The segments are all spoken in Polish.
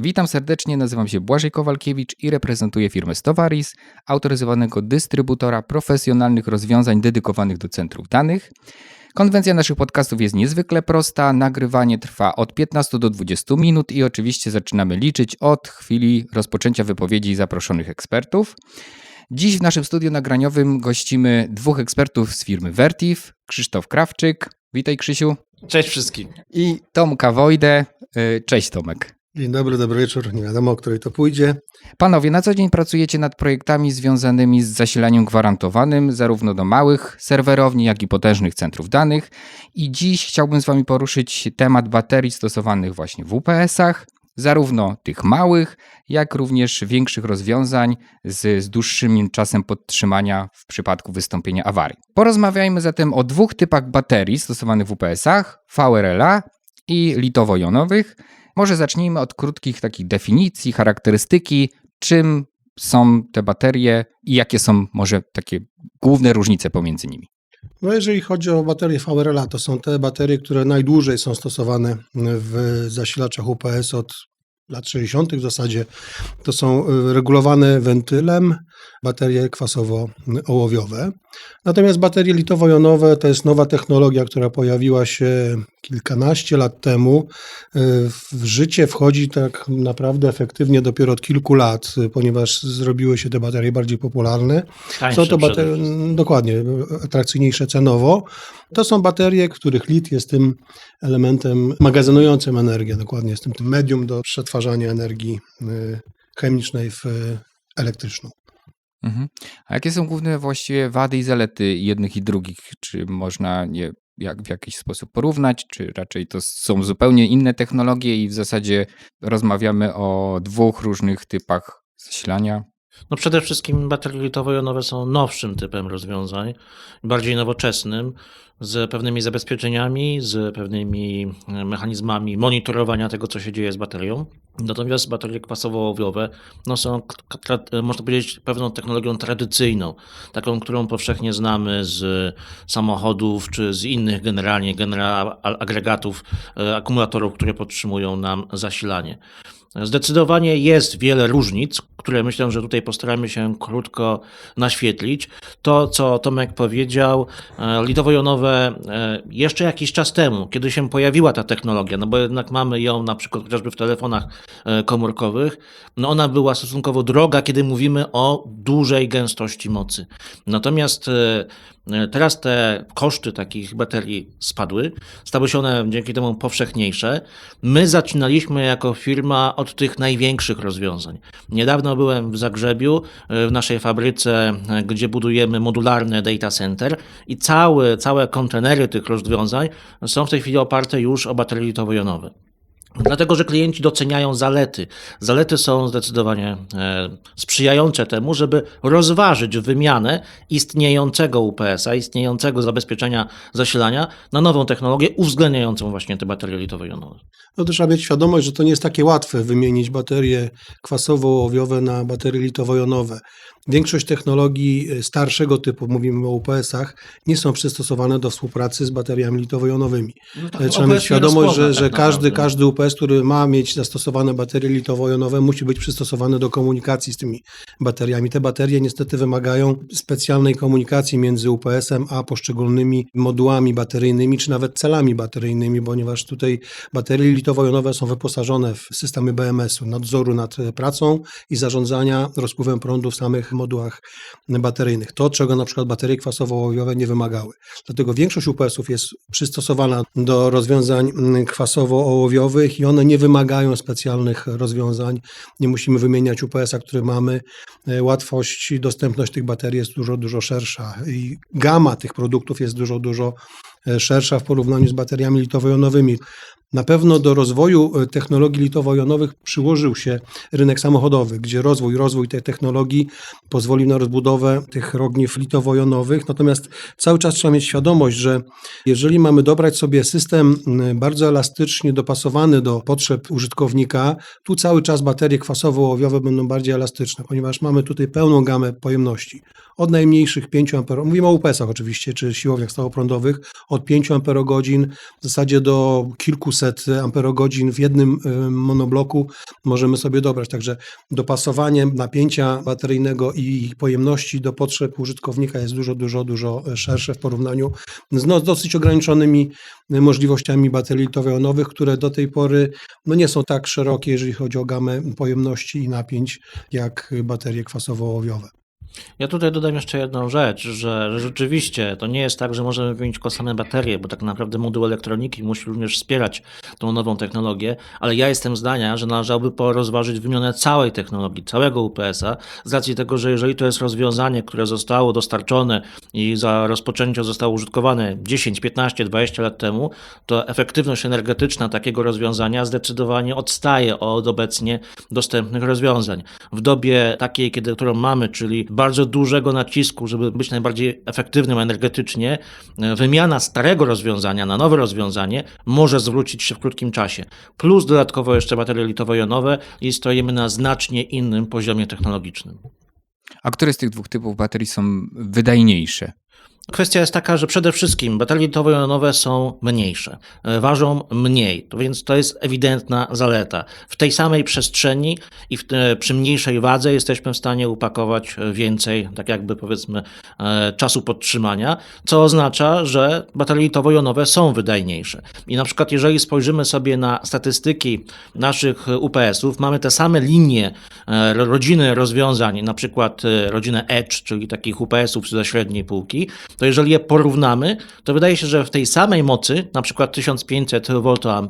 Witam serdecznie, nazywam się Błażej Kowalkiewicz i reprezentuję firmę Stowaris, autoryzowanego dystrybutora profesjonalnych rozwiązań dedykowanych do centrów danych. Konwencja naszych podcastów jest niezwykle prosta. Nagrywanie trwa od 15 do 20 minut i oczywiście zaczynamy liczyć od chwili rozpoczęcia wypowiedzi zaproszonych ekspertów. Dziś w naszym studiu nagraniowym gościmy dwóch ekspertów z firmy Vertiv, Krzysztof Krawczyk. Witaj Krzysiu. Cześć wszystkim. I Tomka Wojdę. Y, Cześć Tomek. Dzień dobry, dobry wieczór. Nie wiadomo, o której to pójdzie. Panowie, na co dzień pracujecie nad projektami związanymi z zasilaniem gwarantowanym, zarówno do małych serwerowni, jak i potężnych centrów danych. I dziś chciałbym z Wami poruszyć temat baterii stosowanych właśnie w UPS-ach, zarówno tych małych, jak również większych rozwiązań z, z dłuższym czasem podtrzymania w przypadku wystąpienia awarii. Porozmawiajmy zatem o dwóch typach baterii stosowanych w UPS-ach: VRLA i litowo-jonowych. Może zacznijmy od krótkich takich definicji, charakterystyki, czym są te baterie i jakie są może takie główne różnice pomiędzy nimi. No jeżeli chodzi o baterie VRLA, to są te baterie, które najdłużej są stosowane w zasilaczach UPS od lat 60. w zasadzie. To są regulowane wentylem baterie kwasowo-ołowiowe. Natomiast baterie litowo-jonowe to jest nowa technologia, która pojawiła się kilkanaście lat temu. W życie wchodzi tak naprawdę efektywnie dopiero od kilku lat, ponieważ zrobiły się te baterie bardziej popularne. Tańsze są to baterie, dokładnie, atrakcyjniejsze cenowo. To są baterie, których lit jest tym elementem magazynującym energię, dokładnie jest tym, tym medium do przetwarzania energii chemicznej w elektryczną. Mhm. A jakie są główne właściwie wady i zalety jednych i drugich? Czy można je jak, w jakiś sposób porównać, czy raczej to są zupełnie inne technologie i w zasadzie rozmawiamy o dwóch różnych typach zasilania? No przede wszystkim baterie litowo-jonowe są nowszym typem rozwiązań, bardziej nowoczesnym, z pewnymi zabezpieczeniami, z pewnymi mechanizmami monitorowania tego, co się dzieje z baterią. Natomiast baterie kwasowo-ołowiowe no są, można powiedzieć, pewną technologią tradycyjną, taką, którą powszechnie znamy z samochodów czy z innych generalnie genera agregatów, akumulatorów, które podtrzymują nam zasilanie. Zdecydowanie jest wiele różnic, które myślę, że tutaj postaramy się krótko naświetlić. To, co Tomek powiedział, litowo-jonowe jeszcze jakiś czas temu, kiedy się pojawiła ta technologia, no bo jednak mamy ją na przykład chociażby w telefonach komórkowych, no ona była stosunkowo droga, kiedy mówimy o dużej gęstości mocy. Natomiast Teraz te koszty takich baterii spadły, stały się one dzięki temu powszechniejsze. My zaczynaliśmy jako firma od tych największych rozwiązań. Niedawno byłem w Zagrzebiu, w naszej fabryce, gdzie budujemy modularne data center i całe, całe kontenery tych rozwiązań są w tej chwili oparte już o baterie litowo-jonowe. Dlatego, że klienci doceniają zalety. Zalety są zdecydowanie e, sprzyjające temu, żeby rozważyć wymianę istniejącego UPS-a, istniejącego zabezpieczenia zasilania na nową technologię uwzględniającą właśnie te baterie litowo-jonowe. No to trzeba mieć świadomość, że to nie jest takie łatwe wymienić baterie kwasowo-ołowiowe na baterie litowo-jonowe. Większość technologii starszego typu, mówimy o UPS-ach, nie są przystosowane do współpracy z bateriami litowo-jonowymi. No tak, Trzeba mieć świadomość, że, że tak każdy, każdy UPS, który ma mieć zastosowane baterie litowo-jonowe, musi być przystosowany do komunikacji z tymi bateriami. Te baterie niestety wymagają specjalnej komunikacji między UPS-em a poszczególnymi modułami bateryjnymi, czy nawet celami bateryjnymi, ponieważ tutaj baterie litowo-jonowe są wyposażone w systemy BMS-u, nadzoru nad pracą i zarządzania rozpływem prądu w samych modułach bateryjnych. To, czego na przykład baterie kwasowo-ołowiowe nie wymagały. Dlatego większość UPS-ów jest przystosowana do rozwiązań kwasowo-ołowiowych i one nie wymagają specjalnych rozwiązań. Nie musimy wymieniać UPS-a, który mamy. Łatwość i dostępność tych baterii jest dużo, dużo szersza i gama tych produktów jest dużo, dużo szersza w porównaniu z bateriami litowo-jonowymi. Na pewno do rozwoju technologii litowo-jonowych przyłożył się rynek samochodowy, gdzie rozwój, rozwój tej technologii pozwolił na rozbudowę tych ogniw litowo-jonowych. Natomiast cały czas trzeba mieć świadomość, że jeżeli mamy dobrać sobie system bardzo elastycznie dopasowany do potrzeb użytkownika, tu cały czas baterie kwasowo-ołowiowe będą bardziej elastyczne, ponieważ mamy tutaj pełną gamę pojemności. Od najmniejszych 5 A, mówimy o UPS-ach oczywiście, czy siłowniach stałoprądowych, od od 5 amperogodzin w zasadzie do kilkuset amperogodzin w jednym y, monobloku możemy sobie dobrać. Także dopasowanie napięcia bateryjnego i pojemności do potrzeb użytkownika jest dużo, dużo, dużo szersze w porównaniu z no, dosyć ograniczonymi możliwościami baterii litowo-jonowych, które do tej pory no, nie są tak szerokie, jeżeli chodzi o gamę pojemności i napięć, jak baterie kwasowo-ołowiowe. Ja tutaj dodam jeszcze jedną rzecz, że, rzeczywiście to nie jest tak, że możemy wymienić tylko same baterie, bo tak naprawdę moduł elektroniki musi również wspierać tą nową technologię, ale ja jestem zdania, że należałoby porozważyć wymianę całej technologii, całego UPS-a, z racji tego, że jeżeli to jest rozwiązanie, które zostało dostarczone i za rozpoczęcie zostało użytkowane 10, 15, 20 lat temu, to efektywność energetyczna takiego rozwiązania zdecydowanie odstaje od obecnie dostępnych rozwiązań. W dobie takiej, kiedy, którą mamy, czyli bardzo dużego nacisku, żeby być najbardziej efektywnym energetycznie, e, wymiana starego rozwiązania na nowe rozwiązanie może zwrócić się w krótkim czasie. Plus dodatkowo jeszcze baterie litowo-jonowe i stoimy na znacznie innym poziomie technologicznym. A które z tych dwóch typów baterii są wydajniejsze? Kwestia jest taka, że przede wszystkim baterie litowo-jonowe są mniejsze, e, ważą mniej, więc to jest ewidentna zaleta. W tej samej przestrzeni i w te, przy mniejszej wadze jesteśmy w stanie upakować więcej, tak jakby powiedzmy, e, czasu podtrzymania, co oznacza, że baterie litowo-jonowe są wydajniejsze. I na przykład jeżeli spojrzymy sobie na statystyki naszych UPS-ów, mamy te same linie e, rodziny rozwiązań, na przykład e, rodzinę Edge, czyli takich UPS-ów ze średniej półki, to jeżeli je porównamy, to wydaje się, że w tej samej mocy, na przykład 1500 VA,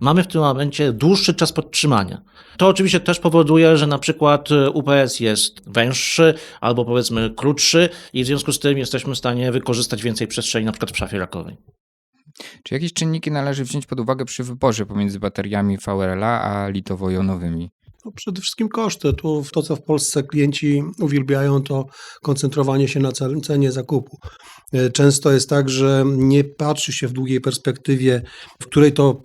mamy w tym momencie dłuższy czas podtrzymania. To oczywiście też powoduje, że na przykład UPS jest węższy albo powiedzmy krótszy i w związku z tym jesteśmy w stanie wykorzystać więcej przestrzeni na przykład w szafie rakowej. Czy jakieś czynniki należy wziąć pod uwagę przy wyborze pomiędzy bateriami VRLA a litowo-jonowymi? No przede wszystkim koszty. Tu to, co w Polsce klienci uwielbiają, to koncentrowanie się na cenie zakupu. E, często jest tak, że nie patrzy się w długiej perspektywie, w której to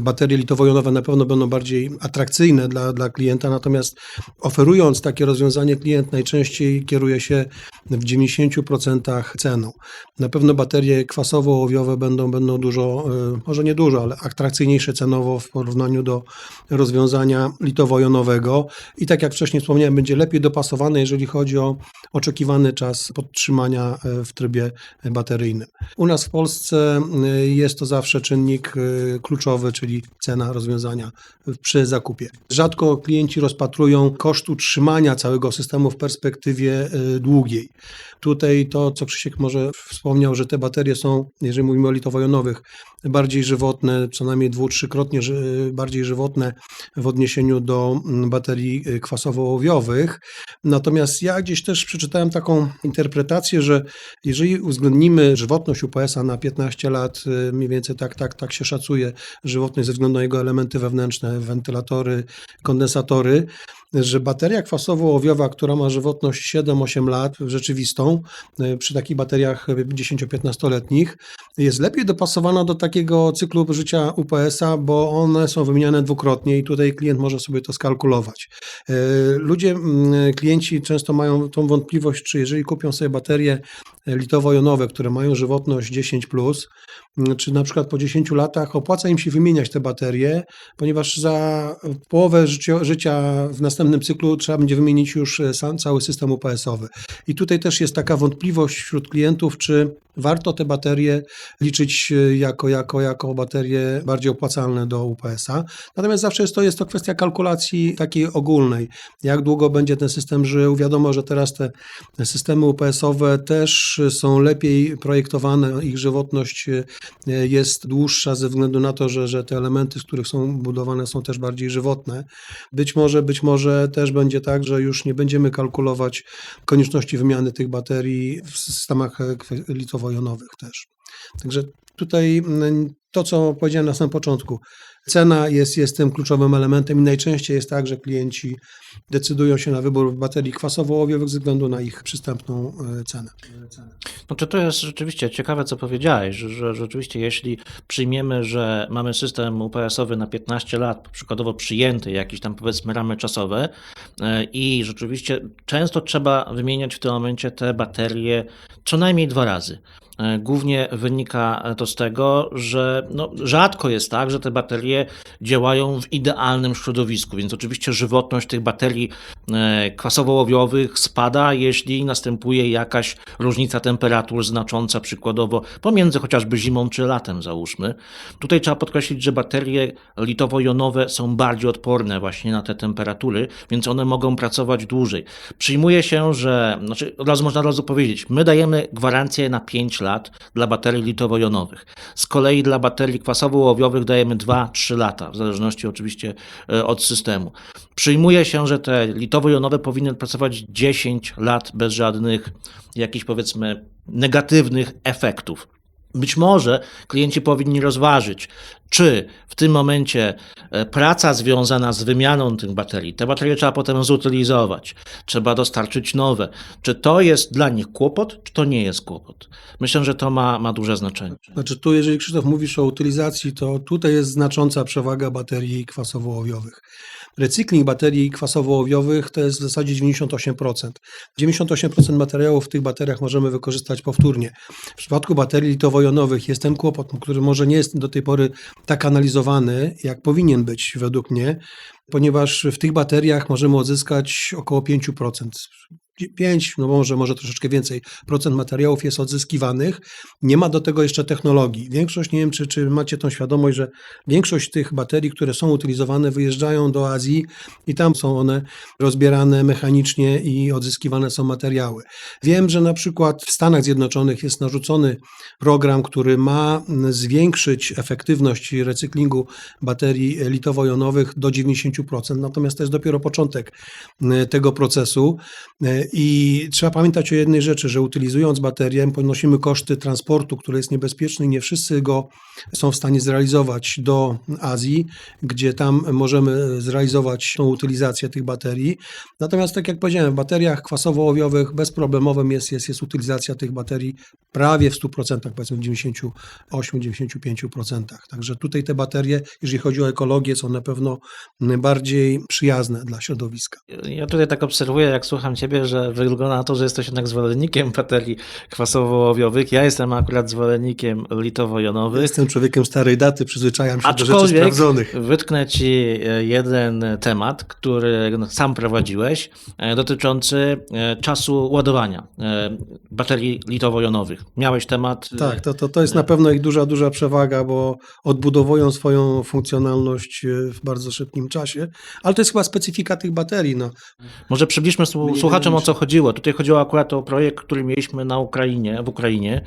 baterie litowo-jonowe na pewno będą bardziej atrakcyjne dla, dla klienta, natomiast oferując takie rozwiązanie, klient najczęściej kieruje się w 90% ceną. Na pewno baterie kwasowo-ołowiowe będą, będą dużo, e, może nie dużo, ale atrakcyjniejsze cenowo w porównaniu do rozwiązania litowo-jonowego i tak jak wcześniej wspomniałem, będzie lepiej dopasowane, jeżeli chodzi o oczekiwany czas podtrzymania e, w trybie bateryjnym. U nas w Polsce y, jest to zawsze czynnik y, kluczowy, czyli cena rozwiązania przy zakupie. Rzadko klienci rozpatrują koszt utrzymania całego systemu w perspektywie długiej. Tutaj to, co Krzysiek może wspomniał, że te baterie są, jeżeli mówimy o litowo-jonowych, bardziej żywotne, co najmniej dwu, trzykrotnie bardziej żywotne w odniesieniu do baterii kwasowo-ołowiowych. Natomiast ja gdzieś też przeczytałem taką interpretację, że jeżeli uwzględnimy żywotność UPS-a na 15 lat, mniej więcej tak, tak, tak się szacuje żywotność ze względu na jego elementy wewnętrzne, wentylatory, kondensatory, że bateria kwasowo-ołowiowa, która ma żywotność 7-8 lat rzeczywistą, e, przy takich bateriach 10-15-letnich, jest lepiej dopasowana do takiego cyklu życia UPS-a, bo one są wymieniane dwukrotnie i tutaj klient może sobie to skalkulować. E, ludzie, klienci często mają tą wątpliwość, czy jeżeli kupią sobie baterie litowo-jonowe, które mają żywotność 10+, plus, czy na przykład po 10 latach opłaca im się wymieniać te baterie, ponieważ za połowę życia, w następnym cyklu trzeba będzie wymienić już e, cały system UPS-owy. I tutaj też jest taka wątpliwość wśród klientów, czy warto te baterie liczyć e, jako, jako, jako baterie bardziej opłacalne do UPS-a. Natomiast zawsze jest to, jest to kwestia kalkulacji takiej ogólnej. Jak długo będzie ten system żył? Wiadomo, że teraz te systemy UPS-owe też są lepiej projektowane, ich żywotność e, jest dłuższa ze względu na to, że, że te elementy, z których są budowane, są też bardziej żywotne. Być może, być może też będzie tak, że już nie będziemy kalkulować konieczności wymiany tych baterii w systemach litowo-jonowych też. Także tutaj mm, to, co powiedziałem na samym początku, cena jest, jest tym kluczowym elementem i najczęściej jest tak, że klienci decydują się na wybór baterii kwasowo-ołowiowych ze względu na ich przystępną e, cenę. Znaczy to jest rzeczywiście ciekawe, co powiedziałeś, że, że rzeczywiście jeśli przyjmiemy, że mamy system UPS-owy na 15 lat, przykładowo przyjęty, jakieś tam powiedzmy ramy czasowe i rzeczywiście często trzeba wymieniać w tym momencie te baterie co najmniej dwa razy. E, Głównie wynika to z tego, że no, rzadko jest tak, że te baterie działają w idealnym środowisku, więc oczywiście żywotność tych baterii e, kwasowo-łowiowych spada, jeśli następuje jakaś różnica temperatur znacząca przykładowo pomiędzy chociażby zimą czy latem załóżmy. Tutaj trzeba podkreślić, że baterie litowo-jonowe są bardziej odporne właśnie na te temperatury, więc one mogą pracować dłużej. Przyjmuje się, że, znaczy od razu można od razu powiedzieć, my dajemy gwarancję na 5 lat dla baterii litowo-jonowych. Z kolei dla baterii kwasowo-łowiowych dajemy 2-3 lata, w zależności oczywiście e, od systemu. Przyjmuje się, że te litowo-jonowe powinny pracować 10 lat bez żadnych jakichś powiedzmy negatywnych efektów. Być może klienci powinni rozważyć, czy w tym momencie e, praca związana z wymianą tych baterii, te baterie trzeba potem zutylizować, trzeba dostarczyć nowe, czy to jest dla nich kłopot, czy to nie jest kłopot. Myślę, że to ma, ma duże znaczenie. Znaczy tu, jeżeli Krzysztof mówisz o utylizacji, to tutaj jest znacząca przewaga baterii kwasowo-ołowiowych. Recykling baterii kwasowo-ołowiowych to jest w zasadzie 98%. 98% materiałów w tych bateriach możemy wykorzystać powtórnie. W przypadku baterii litowo-jonowych jest ten kłopot, który może nie jest do tej pory tak analizowany, jak powinien być według mnie, ponieważ w tych bateriach możemy odzyskać około 5%. 5, no może, może troszeczkę więcej procent materiałów jest odzyskiwanych. Nie ma do tego jeszcze technologii. Większość, nie wiem, czy, czy macie tą świadomość, że większość tych baterii, które są utylizowane, wyjeżdżają do Azji i tam są one rozbierane mechanicznie i odzyskiwane są materiały. Wiem, że na przykład w Stanach Zjednoczonych jest narzucony program, który ma zwiększyć efektywność recyklingu baterii litowo-jonowych do 90%. Natomiast to jest dopiero początek e, tego procesu. I trzeba pamiętać o jednej rzeczy, że utylizując baterię, ponosimy koszty transportu, który jest niebezpieczny i nie wszyscy go są w stanie zrealizować do Azji, gdzie tam możemy zrealizować tą utylizację tych baterii. Natomiast, tak jak powiedziałem, w bateriach kwasowo-ołowiowych bezproblemowym jest, jest, jest utylizacja tych baterii prawie w 100%, powiedzmy w 98-95%. Także tutaj te baterie, jeżeli chodzi o ekologię, są na pewno bardziej przyjazne dla środowiska. Ja tutaj tak obserwuję, jak słucham Ciebie, że wygląda na to, że jesteś jednak zwolennikiem baterii kwasowo-ołowiowych. Ja jestem akurat zwolennikiem litowo-jonowych. Jestem człowiekiem starej daty, przyzwyczajam się do rzeczy Aczkolwiek sprawdzonych. wytknę Ci e, jeden temat, który no, sam prowadziłeś, e, dotyczący e, czasu ładowania baterii litowo-jonowych. Miałeś temat. Tak, to, to, to jest na pewno ich duża, duża przewaga, bo odbudowują swoją funkcjonalność w bardzo szybkim czasie, ale to jest chyba specyfika tych baterii. No. Może przybliżmy słuchaczom o będziemy co chodziło. Tutaj chodziło akurat o projekt, który mieliśmy na Ukrainie, w Ukrainie,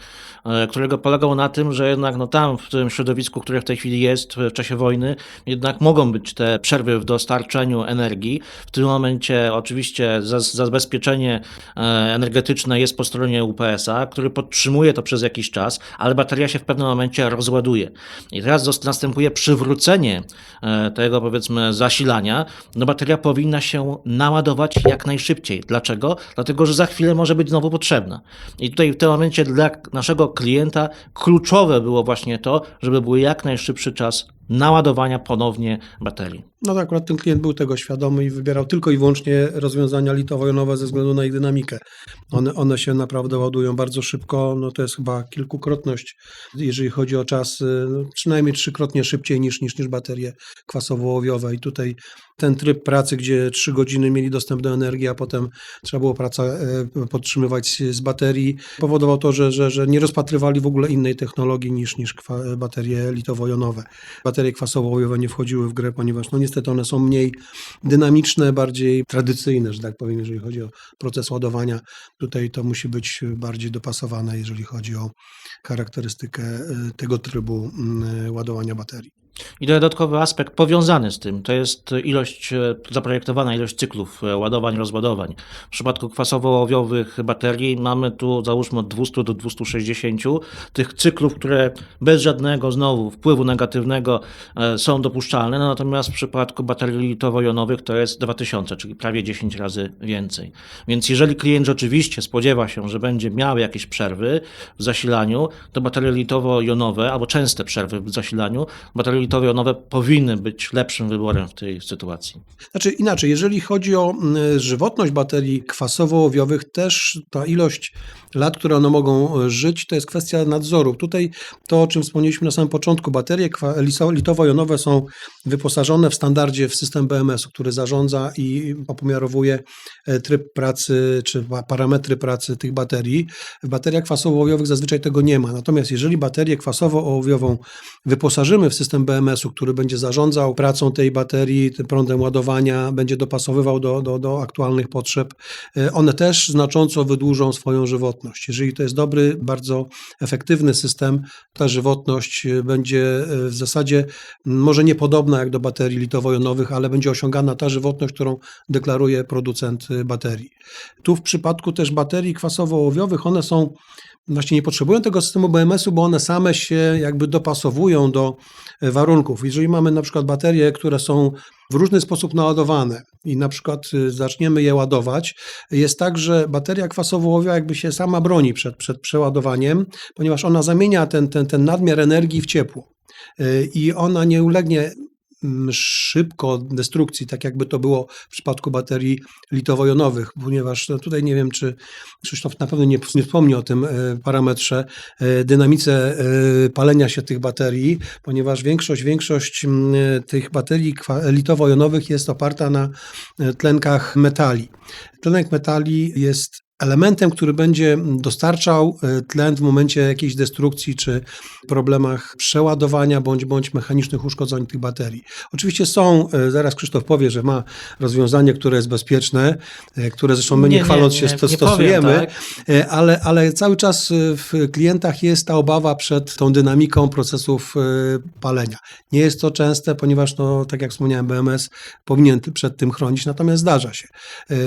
e, którego polegał na tym, że jednak no, tam w tym środowisku, które w tej chwili jest w czasie wojny, jednak mogą być te przerwy w dostarczaniu energii. W tym momencie oczywiście za- zabezpieczenie e, energetyczne jest po stronie UPS-a, który podtrzymuje to przez jakiś czas, ale bateria się w pewnym momencie rozładuje. I teraz następuje przywrócenie e, tego powiedzmy zasilania, no bateria powinna się naładować jak najszybciej. Dlaczego? Dlatego, że za chwilę może być znowu potrzebna. I tutaj w tym momencie dla naszego klienta kluczowe było właśnie to, żeby był jak najszybszy czas naładowania ponownie baterii. No to akurat ten klient był tego świadomy i wybierał tylko i wyłącznie rozwiązania litowo-jonowe ze względu na ich dynamikę. One, one się naprawdę ładują bardzo szybko, no to jest chyba kilkukrotność, jeżeli chodzi o czas, y, no przynajmniej trzykrotnie szybciej niż, niż, niż baterie kwasowo-ołowiowe i tutaj ten tryb pracy, gdzie trzy godziny mieli dostęp do energii, a potem trzeba było pracę e, podtrzymywać z baterii, powodował to, że, że, że nie rozpatrywali w ogóle innej technologii niż, niż baterie litowo-jonowe. Baterie kwasowo-ołowiowe nie wchodziły w grę, ponieważ no niestety one są mniej dynamiczne, bardziej tradycyjne, że tak powiem, jeżeli chodzi o proces ładowania. Tutaj to musi być bardziej dopasowane, jeżeli chodzi o charakterystykę e, tego trybu mm, ładowania baterii. I dodatkowy aspekt powiązany z tym to jest ilość, e, zaprojektowana ilość cyklów e, ładowań, rozładowań. W przypadku kwasowo-ołowiowych baterii mamy tu załóżmy od 200 do 260 tych cyklów, które bez żadnego znowu wpływu negatywnego e, są dopuszczalne, no natomiast w przypadku baterii litowo-jonowych to jest 2000, czyli prawie 10 razy więcej. Więc jeżeli klient rzeczywiście spodziewa się, że będzie miał jakieś przerwy w zasilaniu, to baterie litowo-jonowe albo częste przerwy w zasilaniu, baterie litowo-jonowe powinny być lepszym wyborem w tej sytuacji. Znaczy inaczej, jeżeli chodzi o mm, żywotność baterii kwasowo-ołowiowych, też ta ilość lat, które one mogą e, żyć, to jest kwestia nadzoru. Tutaj to, o czym wspomnieliśmy na samym początku, baterie litowo-jonowe są wyposażone w standardzie w system BMS, który zarządza i opomiarowuje e, tryb pracy czy pa- parametry pracy tych baterii. W bateriach kwasowo-ołowiowych zazwyczaj tego nie ma. Natomiast jeżeli baterię kwasowo-ołowiową wyposażymy w system BMS-u, który będzie zarządzał pracą tej baterii, tym prądem ładowania, będzie dopasowywał do, do, do aktualnych potrzeb, e, one też znacząco wydłużą swoją żywotność. Jeżeli to jest dobry, bardzo efektywny system, ta żywotność e, będzie e, w zasadzie może niepodobna jak do baterii litowo-jonowych, ale będzie osiągana ta żywotność, którą deklaruje producent baterii. Tu w przypadku też baterii kwasowo-ołowiowych, one są właśnie nie potrzebują tego systemu BMS-u, bo one same się jakby dopasowują do e, warunków. Jeżeli mamy na przykład baterie, które są w różny sposób naładowane i na przykład y, zaczniemy je ładować, jest tak, że bateria kwasowo-ołowiowa jakby się sama broni przed, przed przeładowaniem, ponieważ ona zamienia ten, ten, ten nadmiar energii w ciepło. Y, I ona nie ulegnie szybko destrukcji, tak jakby to było w przypadku baterii litowo-jonowych, ponieważ no tutaj nie wiem, czy Krzysztof na pewno nie, nie wspomni o tym e, parametrze, e, dynamice e, palenia się tych baterii, ponieważ większość, większość tych baterii litowo-jonowych jest oparta na tlenkach metali. Tlenek metali jest elementem, który będzie dostarczał e, tlen w momencie jakiejś destrukcji czy problemach przeładowania bądź, bądź mechanicznych uszkodzeń tych baterii. Oczywiście są, e, zaraz Krzysztof powie, że ma rozwiązanie, które jest bezpieczne, e, które zresztą my nie, chwaląc się nie stosujemy, powiem, tak. Ale, ale cały czas w klientach jest ta obawa przed tą dynamiką procesów palenia. Nie jest to częste, ponieważ, no, tak jak wspomniałem, BMS powinien przed tym chronić, natomiast zdarza się.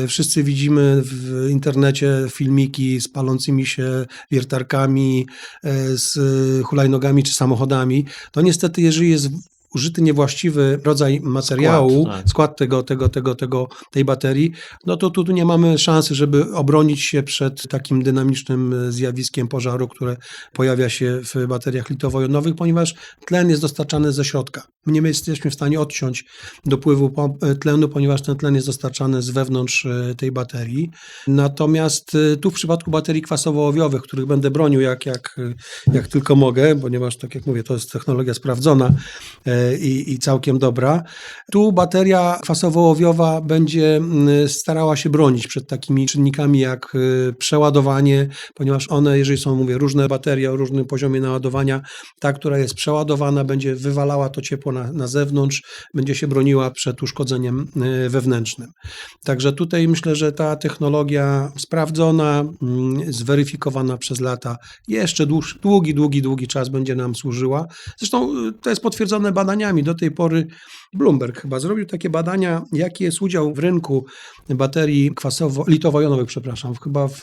Wszyscy widzimy w internecie filmiki z palącymi się wiertarkami, e, z hulajnogami czy samochodami. To niestety, jeżeli jest użyty niewłaściwy rodzaj materiału, Skład, tak. skład tego, tego, tego, tego, tej baterii, no to tu tu nie mamy szansy, żeby obronić się przed takim dynamicznym e, zjawiskiem pożaru, które pojawia się w bateriach litowo-jonowych, ponieważ tlen jest dostarczany ze środka. My nie jesteśmy w stanie odciąć dopływu e, tlenu, ponieważ ten tlen jest dostarczany z wewnątrz e, tej baterii. Natomiast tu w przypadku baterii kwasowo-ołowiowych, których będę bronił jak, jak, jak tylko mogę, ponieważ tak jak mówię, to jest technologia sprawdzona i, i całkiem dobra, tu bateria kwasowo-ołowiowa będzie mm, starała się bronić przed takimi czynnikami jak y, przeładowanie, ponieważ one, jeżeli są, mówię, różne baterie o różnym poziomie naładowania, ta, która jest przeładowana, będzie wywalała to ciepło na, na zewnątrz, będzie się broniła przed uszkodzeniem y, wewnętrznym. Także tutaj myślę, że ta technologia sprawdzona, mm, zweryfikowana przez lata, jeszcze dłuż, długi, długi, długi czas będzie nam służyła. Zresztą y, to jest potwierdzone badaniami. Do tej pory Bloomberg chyba zrobił takie badania, jaki jest udział w rynku baterii kwasowo, litowo-jonowych, przepraszam, chyba w,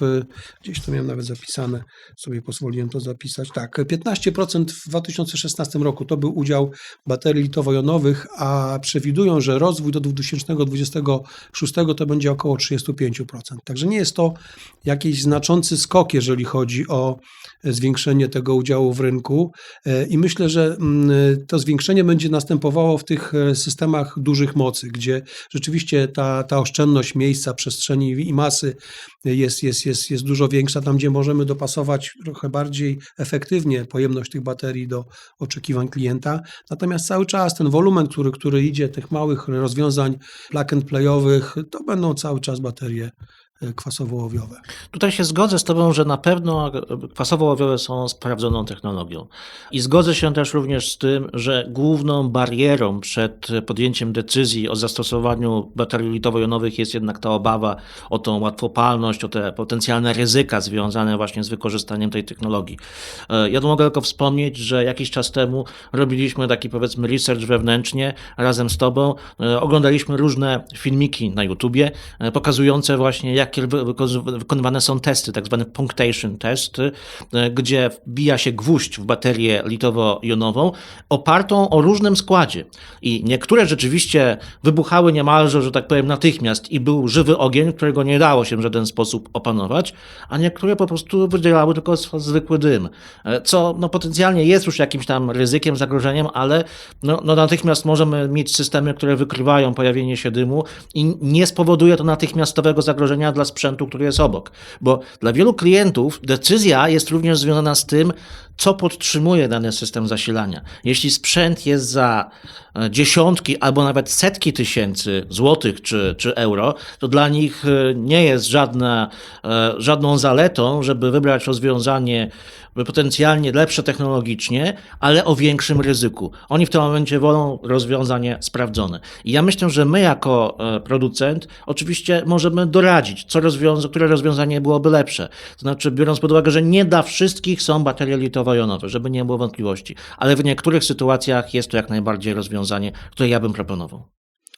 gdzieś to miałem nawet zapisane, sobie pozwoliłem to zapisać, tak, 15% w 2016 roku to był udział baterii litowo-jonowych, a przewidują, że rozwój do 2026 to będzie około 35%. Także nie jest to jakiś znaczący skok, jeżeli chodzi o zwiększenie tego udziału w rynku. E, i myślę, że mm, to zwiększenie będzie następowało w tych e, systemach dużych mocy, gdzie rzeczywiście ta, ta oszczędność miejsca, przestrzeni i masy jest, jest, jest, jest dużo większa, tam gdzie możemy dopasować trochę bardziej efektywnie pojemność tych baterii do oczekiwań klienta. Natomiast cały czas ten wolumen, który, który idzie tych małych rozwiązań plug and playowych, to będą cały czas baterie e, kwasowo-ołowiowe. Tutaj się zgodzę z Tobą, że na pewno kwasowo-ołowiowe są sprawdzoną technologią. I zgodzę się też również z tym, że główną barierą przed podjęciem decyzji o zastosowaniu baterii litowo-jonowych jest jednak ta obawa o tą łatwopalność, o te potencjalne ryzyka związane właśnie z wykorzystaniem tej technologii. E, Ja tu mogę tylko wspomnieć, że jakiś czas temu robiliśmy taki powiedzmy research wewnętrznie razem z Tobą. E, Oglądaliśmy różne filmiki na YouTubie pokazujące właśnie jak wyko- wykonywane są testy, tak zwane punctation testy, e, gdzie wbija się gwóźdź w baterię litowo-jonową opartą o różnym składzie. I niektóre rzeczywiście wybuchały niemalże, że tak powiem, natychmiast i był żywy ogień, którego nie dało się w żaden sposób opanować, a niektóre po prostu wydzielały tylko zwykły dym, e, co no, potencjalnie jest już jakimś tam ryzykiem, zagrożeniem, ale no, no, natychmiast możemy mieć systemy, które wykrywają pojawienie się dymu i nie spowoduje to natychmiastowego zagrożenia dla sprzętu, który jest obok. Bo dla wielu klientów decyzja jest również związana z tym, co podtrzymuje dany system zasilania. Jeśli sprzęt jest za e, dziesiątki albo nawet setki tysięcy złotych czy, czy euro, to dla nich e, nie jest żadna, e, żadną zaletą, żeby wybrać rozwiązanie potencjalnie lepsze technologicznie, ale o większym ryzyku. Oni w tym momencie wolą rozwiązanie sprawdzone. I ja myślę, że my jako producent oczywiście możemy doradzić, co rozwiąza- które rozwiązanie byłoby lepsze. To znaczy, biorąc pod uwagę, że nie dla wszystkich są baterie litowo-jonowe, żeby nie było wątpliwości, ale w niektórych sytuacjach jest to jak najbardziej rozwiązanie, które ja bym proponował.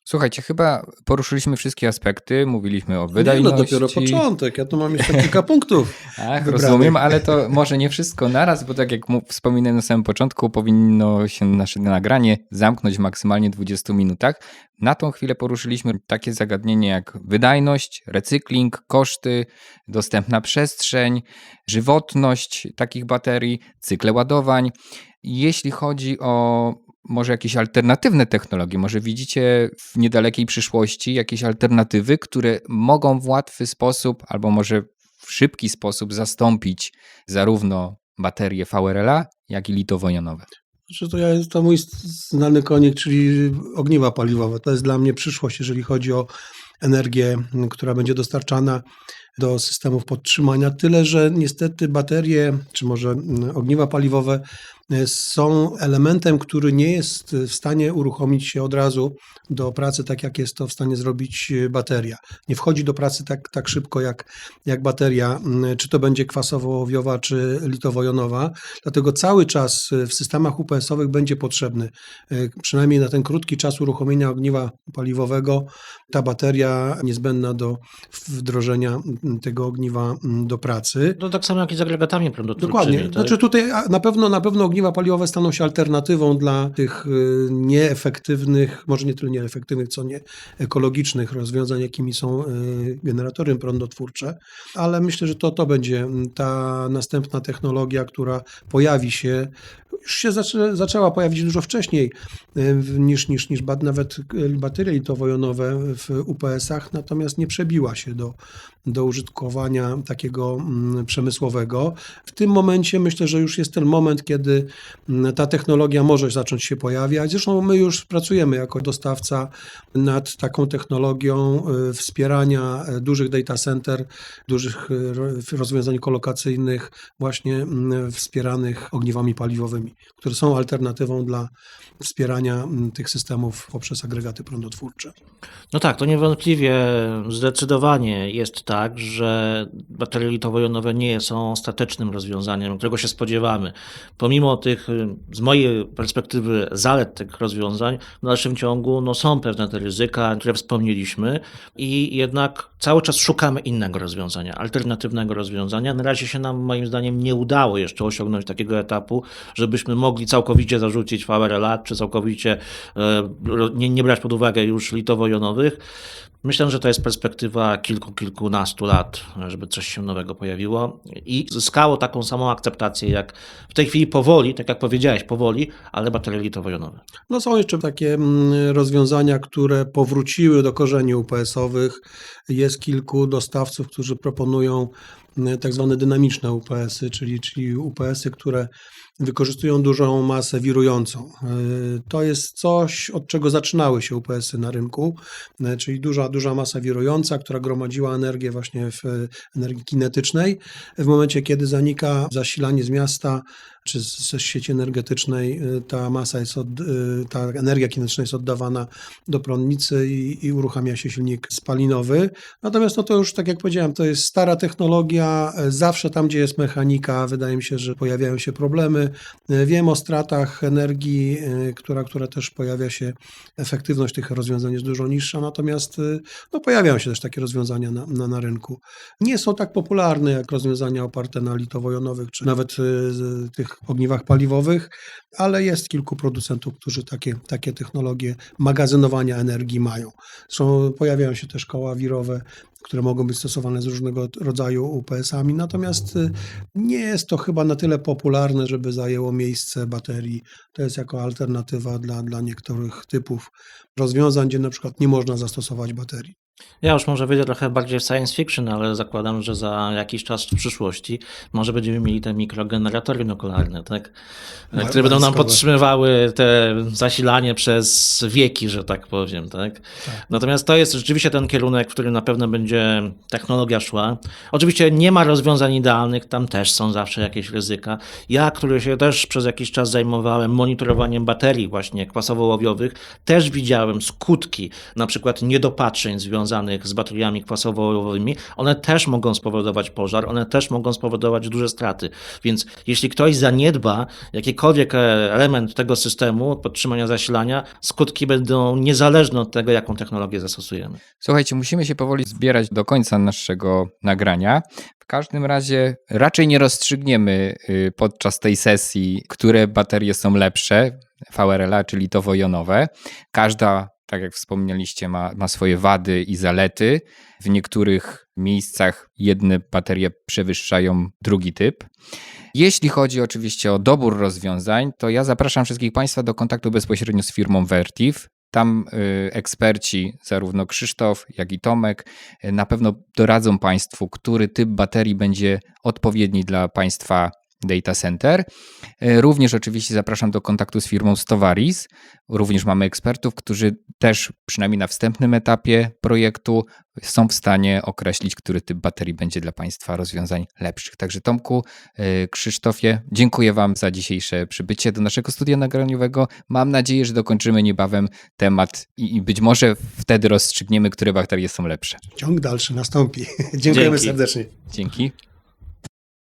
Słuchajcie, chyba poruszyliśmy wszystkie aspekty, mówiliśmy o Nie, no wydajności. dopiero początek, ja tu mam jeszcze kilka punktów. Ach, rozumiem, ale to może nie wszystko naraz, bo tak jak wspominałem na samym początku, powinno się nasze nagranie zamknąć w maksymalnie 20 minutach. Na tą chwilę poruszyliśmy takie zagadnienia jak wydajność, recykling, koszty, dostępna przestrzeń, żywotność takich baterii, cykle ładowań. Jeśli chodzi o może jakieś alternatywne technologie, może widzicie w niedalekiej przyszłości jakieś alternatywy, które mogą w łatwy sposób albo może w szybki sposób zastąpić zarówno baterie VRL-a, jak i litowo-jonowe. Znaczy to, ja, to mój znany konik, czyli ogniwa paliwowe. To jest dla mnie przyszłość, jeżeli chodzi o energię, m, która będzie dostarczana do systemów podtrzymania. Tyle, że niestety baterie, czy może m, ogniwa paliwowe są elementem, który nie jest w stanie uruchomić się od razu do pracy, tak jak jest to w stanie zrobić e, bateria. Nie wchodzi do pracy tak, tak szybko jak, jak bateria, czy to będzie kwasowo-ołowiowa, czy litowo-jonowa. Dlatego cały czas e, w systemach UPS-owych będzie potrzebny, e, przynajmniej na ten krótki czas uruchomienia ogniwa paliwowego, ta bateria niezbędna do wdrożenia tego ogniwa do pracy. No tak samo jak i z agregatami prądotwórczymi. Dokładnie. Tak? Znaczy tutaj na pewno, na pewno ogniwa paliwowe staną się alternatywą dla tych y, nieefektywnych, może nie tyle nieefektywnych, co nie ekologicznych rozwiązań, jakimi są y, generatory prądotwórcze, ale myślę, że to, to będzie mm, ta następna technologia, która pojawi się, już się zaczę, zaczęła pojawić dużo wcześniej y, niż, niż, niż nawet baterie litowo-jonowe w UPS-ach, natomiast nie przebiła się do, do użytkowania takiego mm, przemysłowego. W tym momencie myślę, że już jest ten moment, kiedy mm, ta technologia może zacząć się pojawiać. Zresztą my już pracujemy jako dostawca nad taką technologią y, wspierania y, dużych data center, dużych y, ro- rozwiązań kolokacyjnych, właśnie mm, wspieranych ogniwami paliwowymi, które są alternatywą dla wspierania tych systemów poprzez agregaty prądotwórcze. No tak, to niewątpliwie zdecydowanie jest tak, że baterie litowo-jonowe nie są ostatecznym rozwiązaniem, którego się spodziewamy. Pomimo tych, z mojej perspektywy, zalet tych rozwiązań, w dalszym ciągu no, są pewne te ryzyka, które wspomnieliśmy i jednak cały czas szukamy innego rozwiązania, alternatywnego rozwiązania. Na razie się nam, moim zdaniem, nie udało jeszcze osiągnąć takiego etapu, żebyśmy mogli całkowicie zarzucić VRLA, czy całkowicie e, nie, nie brać pod uwagę już litowo-jonowych. Myślę, że to jest perspektywa kilku, kilkunastu lat, żeby coś się nowego pojawiło i zyskało taką samą akceptację, jak w tej chwili powoli, tak jak powiedziałeś, powoli, ale baterie litowo-jonowe. No są jeszcze takie mm, rozwiązania, które powróciły do korzeni UPS-owych. Jest kilku dostawców, którzy proponują mm, tak zwane dynamiczne UPS-y, czyli, czyli UPS-y, które wykorzystują dużą masę wirującą. Y, To jest coś, od czego zaczynały się UPS-y na rynku, y, czyli duża, duża masa wirująca, która gromadziła energię właśnie w energii kinetycznej. W momencie, kiedy zanika zasilanie z miasta, czy z, z sieci energetycznej y, ta masa jest, od, y, ta energia kinetyczna jest oddawana do prądnicy i, i uruchamia się silnik spalinowy. Natomiast no to już, tak jak powiedziałem, to jest stara technologia, e, zawsze tam, gdzie jest mechanika, wydaje mi się, że pojawiają się problemy. E, Wiem o stratach energii, e, która, która też pojawia się, efektywność tych rozwiązań jest dużo niższa, natomiast no, pojawiają się też takie rozwiązania na, na, na rynku. Nie są tak popularne jak rozwiązania oparte na litowo-jonowych, czy nawet tych ogniwach paliwowych, ale jest kilku producentów, którzy takie, takie technologie magazynowania energii mają. Są, pojawiają się też koła wirowe, które mogą być stosowane z różnego rodzaju UPS-ami, natomiast y, nie jest to chyba na tyle popularne, żeby zajęło miejsce baterii. To jest jako alternatywa dla, dla niektórych typów rozwiązań, gdzie na przykład nie można zastosować baterii. Ja już może wyjdę trochę bardziej w science fiction, ale zakładam, że za jakiś czas w przyszłości może będziemy mieli te mikrogeneratory nuklearne, tak? Ma- które będą nam wojskowe. podtrzymywały te zasilanie przez wieki, że tak powiem, tak? Tak. Natomiast to jest rzeczywiście ten kierunek, w którym na pewno będzie technologia szła. Oczywiście nie ma rozwiązań idealnych, tam też są zawsze jakieś ryzyka. Ja, który się też przez jakiś czas zajmowałem monitorowaniem baterii właśnie kwasowo-łowiowych, też widziałem skutki na przykład niedopatrzeń związanych z bateriami kwasowo-łowowymi. One też mogą spowodować pożar, one też mogą spowodować duże straty. Więc jeśli ktoś zaniedba jakikolwiek e, element tego systemu podtrzymania zasilania, skutki będą niezależne od tego, jaką technologię zastosujemy. Słuchajcie, musimy się powoli zbierać do końca naszego nagrania. W każdym razie raczej nie rozstrzygniemy y, podczas tej sesji, które baterie są lepsze, VRLA czy litowo-jonowe. Każda, tak jak wspomnieliście, ma, ma swoje wady i zalety. W niektórych miejscach jedne baterie przewyższają drugi typ. Jeśli chodzi oczywiście o dobór rozwiązań, to ja zapraszam wszystkich Państwa do kontaktu bezpośrednio z firmą Vertiv. Tam y, eksperci, zarówno Krzysztof, jak i Tomek, y, na pewno doradzą Państwu, który typ baterii będzie odpowiedni dla Państwa data center. Y, Również oczywiście zapraszam do kontaktu z firmą Stovaris. Również mamy ekspertów, którzy też przynajmniej na wstępnym etapie projektu są w stanie określić, który typ baterii będzie dla Państwa rozwiązań lepszych. Także Tomku, y, Krzysztofie, dziękuję Wam za dzisiejsze przybycie do naszego studia nagraniowego. Mam nadzieję, że dokończymy niebawem temat i, i być może wtedy rozstrzygniemy, które baterie są lepsze. Ciąg dalszy nastąpi. Dziękujemy Dzięki. serdecznie. Dzięki.